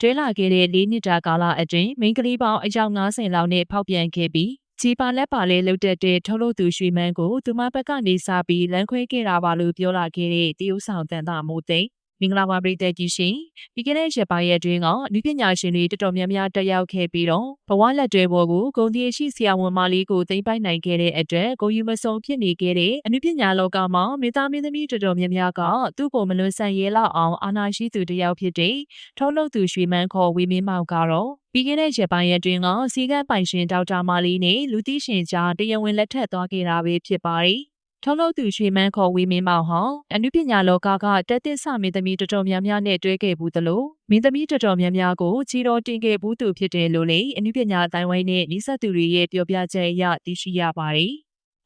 တွဲလာခဲ့တဲ့၄နှစ်တာကာလအတွင်းမိန်းကလေးပေါင်းအယောက်90လောက်နဲ့ဖောက်ပြန်ခဲ့ပြီးကြီးပါလက်ပါလေးလှုပ်တက်တဲ့ထုတ်လို့သူရွှေမန်းကိုသူမဘက်ကနေစားပြီးလမ်းခွဲခဲ့တာပါလို့ပြောလာခဲ့တဲ့တရုတ်ဆောင်တန်တာမိုးသိန်း မင်္ဂလာပါပြည်သက်ကြီးရှင်ဒီကနေ့ရက်ပိုင်းရက်တွင်ကလူပညာရှင်တွေတော်တော်များများတက်ရောက်ခဲ့ပြီးတော့ဘဝလက်တွဲပေါ်ကိုဂုံတီရှိဆရာဝန်မလေးကိုသိမ့်ပိုက်နိုင်ခဲ့တဲ့အတွက်ကိုယူမစုံဖြစ်နေခဲ့တဲ့အနုပညာလောကမှာမိသားမင်းသမီးတော်တော်များများကသူ့ကိုမလွန်ဆန်ရဲလောက်အောင်အာနာရှိသူတစ်ယောက်ဖြစ်တဲ့ထုတ်လုပ်သူရွှေမန်းခေါ်ဝေမင်းမောင်ကတော့ပြီးခဲ့တဲ့ရက်ပိုင်းရက်တွင်ကစီကံပိုင်ရှင်ဒေါက်တာမာလီနဲ့လူသိရှင်ကြားတရားဝင်လက်ထပ်သွားခဲ့တာပဲဖြစ်ပါတယ် ထုံးလို့သူရွှေမန်းခေါ်ဝေမင်းမောင်ဟောင်းအနုပညာလောကကတက်သစ်ဆမင်းသမီးတော်တော်များများနဲ့တွဲခဲ့ဘူးသလိုမင်းသမီးတော်တော်များများကိုချီတော်တင်ခဲ့ဘူးသူဖြစ်တယ်လို့လေအနုပညာအတိုင်းဝိုင်းနဲ့နိစက်သူတွေရဲ့ပြောပြချက်အရသိရှိရပါတယ်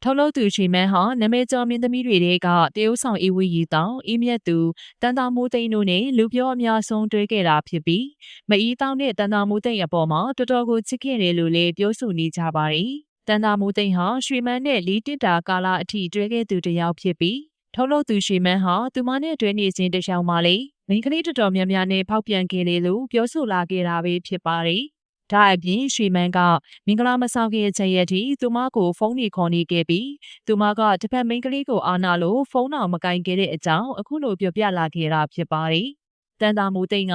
ထုံးလို့သူရွှေမန်းဟာနာမည်ကျော်မင်းသမီးတွေတဲကတရုတ်ဆောင်အေးဝီရီတောင်အေးမြတ်သူတန်တာမိုးသိန်းတို့နဲ့လူပြောအများဆုံးတွဲခဲ့တာဖြစ်ပြီးမအီးတောင်းနဲ့တန်တာမိုးသိန်းအပေါ်မှာတော်တော်ကိုချစ်ခဲ့တယ်လို့လည်းပြောဆိုနေကြပါတယ် တန်တာမိုးသိန်းဟာရွှေမန်းနဲ့လီတစ်တာကာလာအထိတွဲခဲ့သူတစ်ယောက်ဖြစ်ပြီးထုတ်လို့သူရွှေမန်းဟာသူမနဲ့တွဲနေစဉ်တစ်ယောက်မှလေမိန်းကလေးတော်တော်များများနဲ့ဖောက်ပြန်ခဲ့လေလို့ပြောဆိုလာခဲ့တာပဲဖြစ်ပါတယ်။ဒါအပြင်ရွှေမန်းကမင်္ဂလာမဆောင်ခင်အချိန်ရက်ထိသူမကိုဖုန်းနေခေါ်နေခဲ့ပြီးသူမကတစ်ဖက်မိန်းကလေးကိုအာနာလို့ဖုန်းတော်မကင်ခဲ့တဲ့အကြောင်းအခုလိုပြောပြလာခဲ့တာဖြစ်ပါတယ်။တန်တာမိုးသိန်းက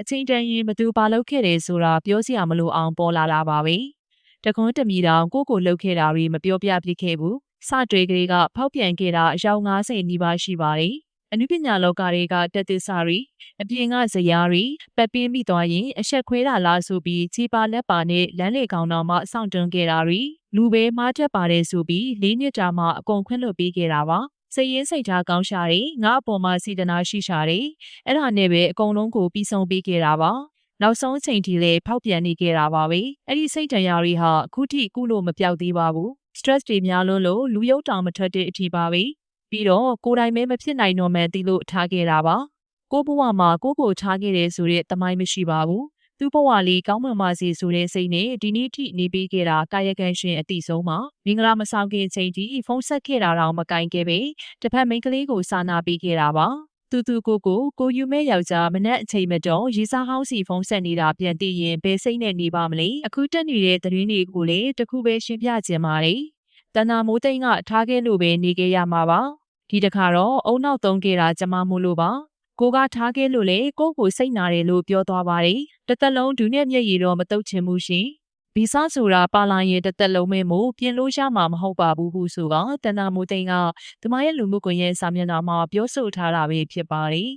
အချိန်တန်ရင်ဘသူပါလုပ်ခဲ့တယ်ဆိုတာပြောစရာမလိုအောင်ပေါ်လာလာပါပဲ။ တကွန်းတမီတောင်ကိုကိုလှုပ်ခဲ့တာတွေမပြောပြပြခဲ့ဘူး။စတွေကလေးကဖောက်ပြန်ခဲ့တာအယောက်90နီးပါးရှိပါတယ်။အနုပညာလောကတွေကတက်သစ်စာရီအပြင်ကဇရာရီပက်ပင်းမိသွားရင်အဆက်ခွဲတာလားဆိုပြီးချီပါလက်ပါနဲ့လမ်းလေကောင်တော်မှအဆောင်တွန်းခဲ့တာရီလူပဲမားတက်ပါတယ်ဆိုပြီးလေးနှစ်ကြာမှအကုန်ခွင့်လွှတ်ပေးခဲ့တာပါစိတ်ရင်းစိတ်ထားကောင်းရှာတယ်ငါအပေါ်မှာစီတနာရှိရှာတယ်အဲ့ဒါနဲ့ပဲအကုန်လုံးကိုပြီးဆုံးပေးခဲ့တာပါ နောက်ဆုံးအချိန်ထိလည်းဖောက်ပြန်နေခဲ့တာပါပဲအဲ့ဒီစိတ်တရားတွေဟာအခုထိကုလို့မပြောက်သေးပါဘူး stress တွေများလို့လို့လူရုပ်တောင်မထွက်တဲ့အထိပါပဲပြီးတော့ကိုယ်တိုင်မဲမဖြစ်နိုင်တော့မှန်းသိလို့ထားခဲ့တာပါကိုဘဝမှာကိုကိုထားခဲ့တယ်ဆိုတဲ့တမိုင်းမရှိပါဘူးသူ့ဘဝလေးကောင်းမွန်ပါစေဆိုတဲ့စိတ်နဲ့ဒီနေ့ထိနေပေးခဲ့တာကာယကံရှင်အတိဆုံးမှာမင်္ဂလာမဆောင်ခင်ချိန်ထိဖုန်းဆက်ခဲ့တာတော့မကင်ခဲ့ပဲတစ်ဖက်မိန်းကလေးကိုစာနာပေးခဲ့တာပါ တူတူကိုကိုကိုယူမဲယောက်ျားမနက်အချိန်မတော်ရေစားဟောင်းစီဖုန်းဆက်နေတာပြန်သိရင်ဘယ်စိတ်နဲ့နေပါမလဲအခုတက်နေတဲ့သတင်းတွေကိုလည်းတခုပဲရှင်းပြခြင်းပါတယ်တဏ္ဍာမိုးသိန်းကထားခဲ့လို့ပဲနေခဲ့ရမှာပါဒီတခါတော့အုံနောက်သုံးခဲ့တာကျမမို့လို့ပါကိုကထားခဲ့လို့လေကိုကိုစိတ်နာတယ်လို့ပြောသွားပါတယ်တသက်လုံးဒူးနဲ့မျက်ရည်တော့မတုတ်ချင်ဘူးရှင် ဗီဇဆိုတာပါလာရင်တစ်သက်လုံးပဲမို့ပြင်လို့ရမှာမဟုတ်ပါဘူးဟုဆိုကတန်တာမိုးသိန်းကသူမရဲ့လူမှုကွန်ရက်စာမျက်နှာမှာပြောဆိုထားတာပဲဖြစ်ပါတယ်